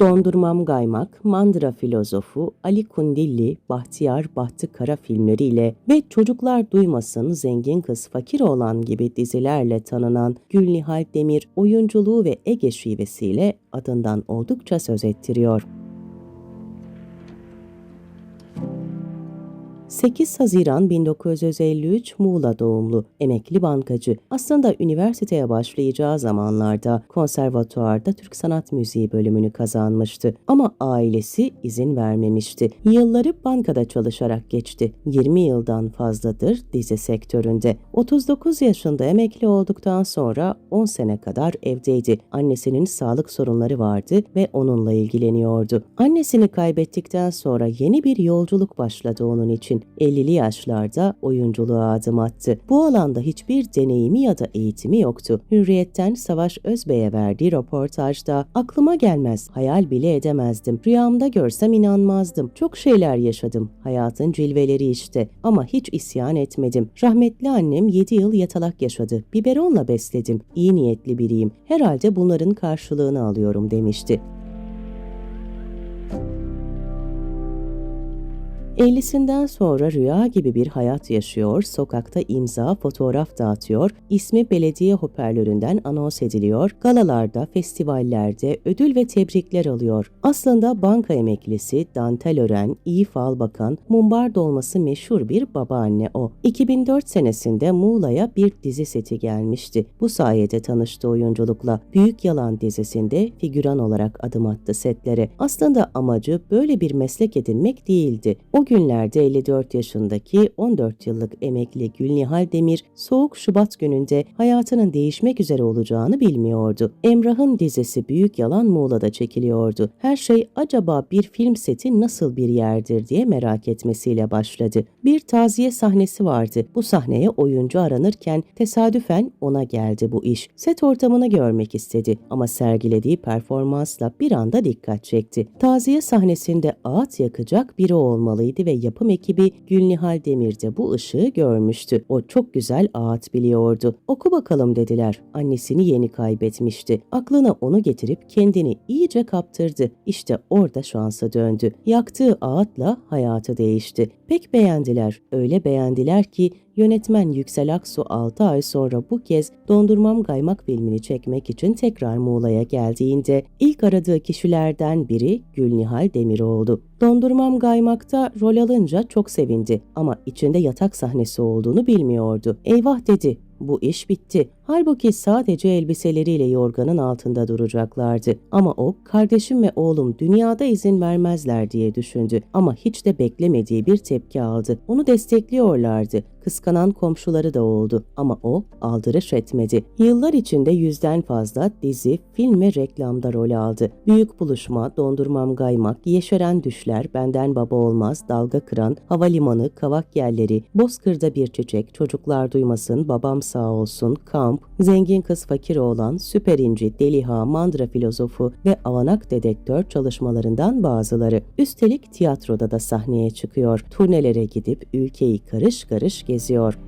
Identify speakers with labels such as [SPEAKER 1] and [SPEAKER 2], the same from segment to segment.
[SPEAKER 1] Dondurmam Gaymak, Mandıra Filozofu, Ali Kundilli, Bahtiyar Bahtı Kara filmleriyle ve Çocuklar Duymasın, Zengin Kız Fakir Olan gibi dizilerle tanınan Gülnihal Demir oyunculuğu ve Ege şivesiyle adından oldukça söz ettiriyor. 8 Haziran 1953 Muğla doğumlu, emekli bankacı. Aslında üniversiteye başlayacağı zamanlarda konservatuarda Türk Sanat Müziği bölümünü kazanmıştı. Ama ailesi izin vermemişti. Yılları bankada çalışarak geçti. 20 yıldan fazladır dizi sektöründe. 39 yaşında emekli olduktan sonra 10 sene kadar evdeydi. Annesinin sağlık sorunları vardı ve onunla ilgileniyordu. Annesini kaybettikten sonra yeni bir yolculuk başladı onun için. 50'li yaşlarda oyunculuğa adım attı. Bu alanda hiçbir deneyimi ya da eğitimi yoktu. Hürriyetten Savaş Özbey'e verdiği röportajda aklıma gelmez, hayal bile edemezdim. Rüyamda görsem inanmazdım. Çok şeyler yaşadım. Hayatın cilveleri işte. Ama hiç isyan etmedim. Rahmetli annem 7 yıl yatalak yaşadı. Biberonla besledim. İyi niyetli biriyim. Herhalde bunların karşılığını alıyorum demişti. 50'sinden sonra rüya gibi bir hayat yaşıyor, sokakta imza, fotoğraf dağıtıyor, ismi belediye hoparlöründen anons ediliyor, galalarda, festivallerde ödül ve tebrikler alıyor. Aslında banka emeklisi, dantel ören, iyi fal bakan, mumbar dolması meşhur bir babaanne o. 2004 senesinde Muğla'ya bir dizi seti gelmişti. Bu sayede tanıştı oyunculukla. Büyük Yalan dizisinde figüran olarak adım attı setlere. Aslında amacı böyle bir meslek edinmek değildi. O günlerde 54 yaşındaki 14 yıllık emekli Gülnihal Demir, soğuk Şubat gününde hayatının değişmek üzere olacağını bilmiyordu. Emrah'ın dizisi Büyük Yalan Muğla'da çekiliyordu. Her şey acaba bir film seti nasıl bir yerdir diye merak etmesiyle başladı. Bir taziye sahnesi vardı. Bu sahneye oyuncu aranırken tesadüfen ona geldi bu iş. Set ortamını görmek istedi ama sergilediği performansla bir anda dikkat çekti. Taziye sahnesinde ağıt yakacak biri olmalıydı ve yapım ekibi Gülnihal Demir de bu ışığı görmüştü. O çok güzel ağıt biliyordu. Oku bakalım dediler. Annesini yeni kaybetmişti. Aklına onu getirip kendini iyice kaptırdı. İşte orada şansa döndü. Yaktığı ağıtla hayatı değişti. Pek beğendiler. Öyle beğendiler ki Yönetmen Yüksel Aksu 6 ay sonra bu kez Dondurmam Gaymak filmini çekmek için tekrar Muğla'ya geldiğinde ilk aradığı kişilerden biri Gülnihal Demir oldu. Dondurmam Gaymak'ta rol alınca çok sevindi ama içinde yatak sahnesi olduğunu bilmiyordu. Eyvah dedi, bu iş bitti. Halbuki sadece elbiseleriyle yorganın altında duracaklardı. Ama o, kardeşim ve oğlum dünyada izin vermezler diye düşündü. Ama hiç de beklemediği bir tepki aldı. Onu destekliyorlardı. Kıskanan komşuları da oldu ama o aldırış etmedi. Yıllar içinde yüzden fazla dizi, film ve reklamda rol aldı. Büyük Buluşma, Dondurmam Gaymak, Yeşeren Düşler, Benden Baba Olmaz, Dalga Kıran, Havalimanı, Kavak Yerleri, Bozkır'da Bir Çiçek, Çocuklar Duymasın, Babam Sağ Olsun, Kamp, Zengin Kız Fakir Oğlan, Süper İnci, Deliha, Mandıra Filozofu ve Avanak Dedektör çalışmalarından bazıları. Üstelik tiyatroda da sahneye çıkıyor. Turnelere gidip ülkeyi karış karış geziyor.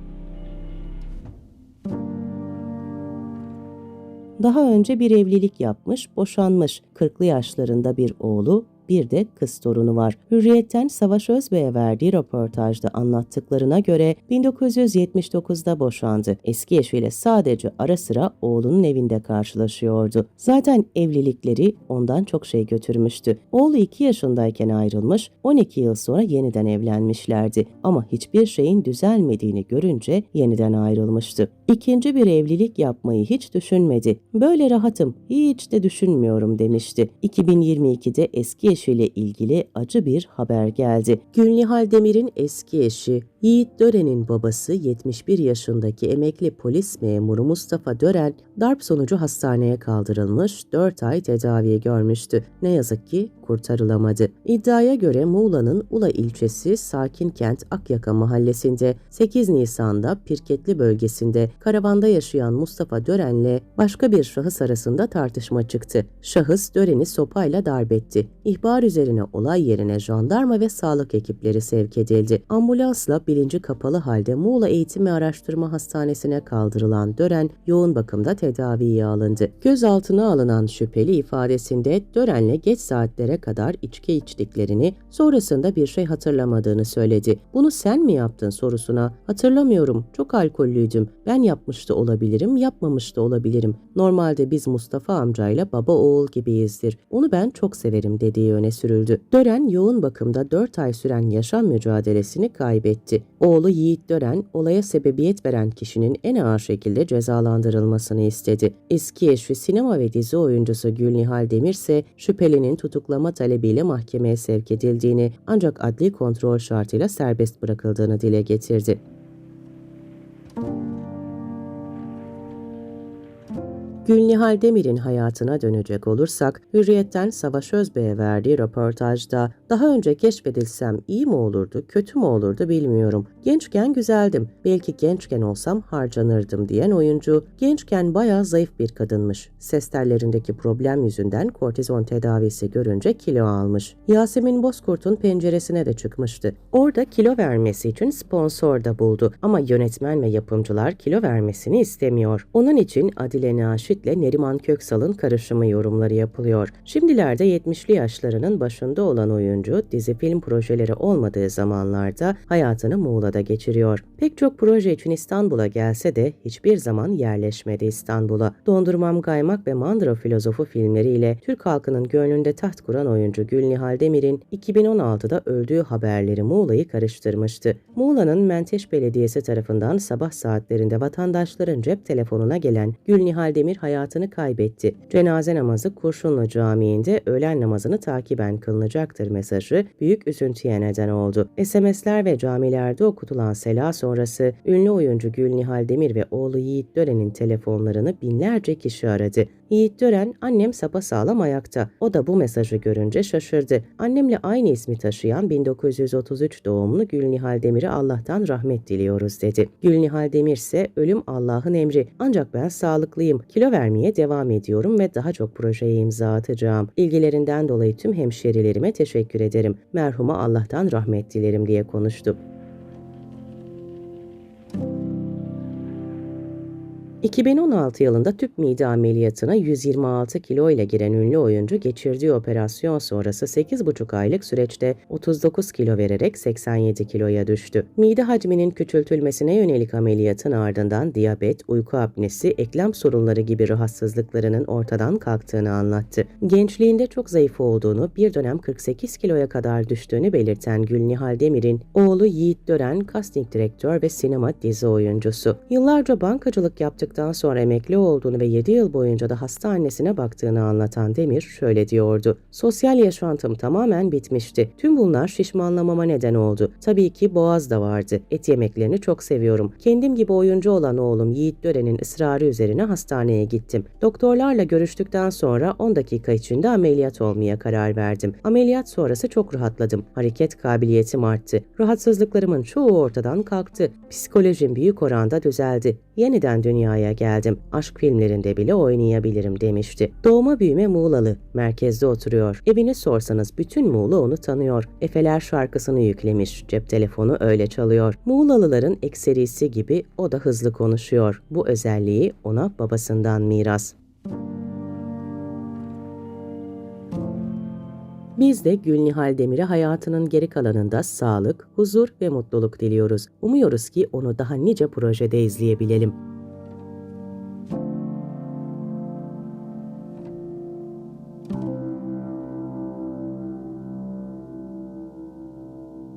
[SPEAKER 1] Daha önce bir evlilik yapmış, boşanmış. 40'lı yaşlarında bir oğlu, bir de kız torunu var. Hürriyetten Savaş Özbey'e verdiği röportajda anlattıklarına göre 1979'da boşandı. Eski eşiyle sadece ara sıra oğlunun evinde karşılaşıyordu. Zaten evlilikleri ondan çok şey götürmüştü. Oğlu 2 yaşındayken ayrılmış, 12 yıl sonra yeniden evlenmişlerdi. Ama hiçbir şeyin düzelmediğini görünce yeniden ayrılmıştı. İkinci bir evlilik yapmayı hiç düşünmedi. Böyle rahatım, hiç de düşünmüyorum demişti. 2022'de eski eşiyle ilgili acı bir haber geldi. Gülnihal Demir'in eski eşi Yiğit Dören'in babası 71 yaşındaki emekli polis memuru Mustafa Dören darp sonucu hastaneye kaldırılmış 4 ay tedavi görmüştü. Ne yazık ki kurtarılamadı. İddiaya göre Muğla'nın Ula ilçesi Sakinkent Akyaka mahallesinde 8 Nisan'da Pirketli bölgesinde karavanda yaşayan Mustafa Dören'le başka bir şahıs arasında tartışma çıktı. Şahıs Dören'i sopayla darbetti. İhbar üzerine olay yerine jandarma ve sağlık ekipleri sevk edildi. Ambulansla bilinci kapalı halde Muğla Eğitim ve Araştırma Hastanesi'ne kaldırılan Dören yoğun bakımda tedaviye alındı. Gözaltına alınan şüpheli ifadesinde Dören'le geç saatlere kadar içki içtiklerini, sonrasında bir şey hatırlamadığını söyledi. Bunu sen mi yaptın sorusuna hatırlamıyorum çok alkollüydüm. Ben yapmış da olabilirim, yapmamış da olabilirim. Normalde biz Mustafa amcayla baba oğul gibiyizdir. Onu ben çok severim dediği öne sürüldü. Dören yoğun bakımda 4 ay süren yaşam mücadelesini kaybetti. Oğlu Yiğit Dören olaya sebebiyet veren kişinin en ağır şekilde cezalandırılmasını istedi. Eski eşi sinema ve dizi oyuncusu Gülnihal Demir ise şüphelinin tutuklama talebiyle mahkemeye sevk edildiğini ancak adli kontrol şartıyla serbest bırakıldığını dile getirdi. Gülnihal Demir'in hayatına dönecek olursak, Hürriyet'ten Savaş Özbey'e verdiği röportajda daha önce keşfedilsem iyi mi olurdu, kötü mü olurdu bilmiyorum. Gençken güzeldim, belki gençken olsam harcanırdım diyen oyuncu, gençken bayağı zayıf bir kadınmış. Ses tellerindeki problem yüzünden kortizon tedavisi görünce kilo almış. Yasemin Bozkurt'un penceresine de çıkmıştı. Orada kilo vermesi için sponsor da buldu ama yönetmen ve yapımcılar kilo vermesini istemiyor. Onun için Adile Naşit'le Neriman Köksal'ın karışımı yorumları yapılıyor. Şimdilerde 70'li yaşlarının başında olan oyuncu dizi film projeleri olmadığı zamanlarda hayatını Muğla'da geçiriyor. Pek çok proje için İstanbul'a gelse de hiçbir zaman yerleşmedi İstanbul'a. Dondurmam Gaymak ve Mandıra Filozofu filmleriyle Türk halkının gönlünde taht kuran oyuncu Gülnihal Demir'in 2016'da öldüğü haberleri Muğla'yı karıştırmıştı. Muğla'nın Menteş Belediyesi tarafından sabah saatlerinde vatandaşların cep telefonuna gelen Gülnihal Demir hayatını kaybetti. Cenaze namazı Kurşunlu Camii'nde öğlen namazını takiben kılınacaktır mesajı büyük üzüntüye neden oldu. SMS'ler ve camilerde okutulan sela sonrası ünlü oyuncu Gülnihal Demir ve oğlu Yiğit Dören'in telefonlarını binlerce kişi aradı. Yiğit Dören, annem sapasağlam ayakta. O da bu mesajı görünce şaşırdı. Annemle aynı ismi taşıyan 1933 doğumlu Gülnihal Demir'e Allah'tan rahmet diliyoruz dedi. Gülnihal Demir ise ölüm Allah'ın emri. Ancak ben sağlıklıyım. Kilo vermeye devam ediyorum ve daha çok projeye imza atacağım. İlgilerinden dolayı tüm hemşerilerime teşekkür ederim. Merhuma Allah'tan rahmet dilerim diye konuştu. 2016 yılında tüp mide ameliyatına 126 kilo ile giren ünlü oyuncu geçirdiği operasyon sonrası 8,5 aylık süreçte 39 kilo vererek 87 kiloya düştü. Mide hacminin küçültülmesine yönelik ameliyatın ardından diyabet, uyku apnesi, eklem sorunları gibi rahatsızlıklarının ortadan kalktığını anlattı. Gençliğinde çok zayıf olduğunu, bir dönem 48 kiloya kadar düştüğünü belirten Gülnihal Demir'in oğlu Yiğit Dören casting direktör ve sinema dizi oyuncusu. Yıllarca bankacılık yaptıktan sonra emekli olduğunu ve 7 yıl boyunca da hasta annesine baktığını anlatan Demir şöyle diyordu. Sosyal yaşantım tamamen bitmişti. Tüm bunlar şişmanlamama neden oldu. Tabii ki boğaz da vardı. Et yemeklerini çok seviyorum. Kendim gibi oyuncu olan oğlum Yiğit Dören'in ısrarı üzerine hastaneye gittim. Doktorlarla görüştükten sonra 10 dakika içinde ameliyat olmaya karar verdim. Ameliyat sonrası çok rahatladım. Hareket kabiliyetim arttı. Rahatsızlıklarımın çoğu ortadan kalktı. Psikolojim büyük oranda düzeldi. Yeniden dünyaya geldim. Aşk filmlerinde bile oynayabilirim demişti. Doğma büyüme Muğlalı. Merkezde oturuyor. Evini sorsanız bütün Muğla onu tanıyor. Efeler şarkısını yüklemiş. Cep telefonu öyle çalıyor. Muğlalıların ekserisi gibi o da hızlı konuşuyor. Bu özelliği ona babasından miras. Biz de Gülnihal Demir'e hayatının geri kalanında sağlık, huzur ve mutluluk diliyoruz. Umuyoruz ki onu daha nice projede izleyebilelim.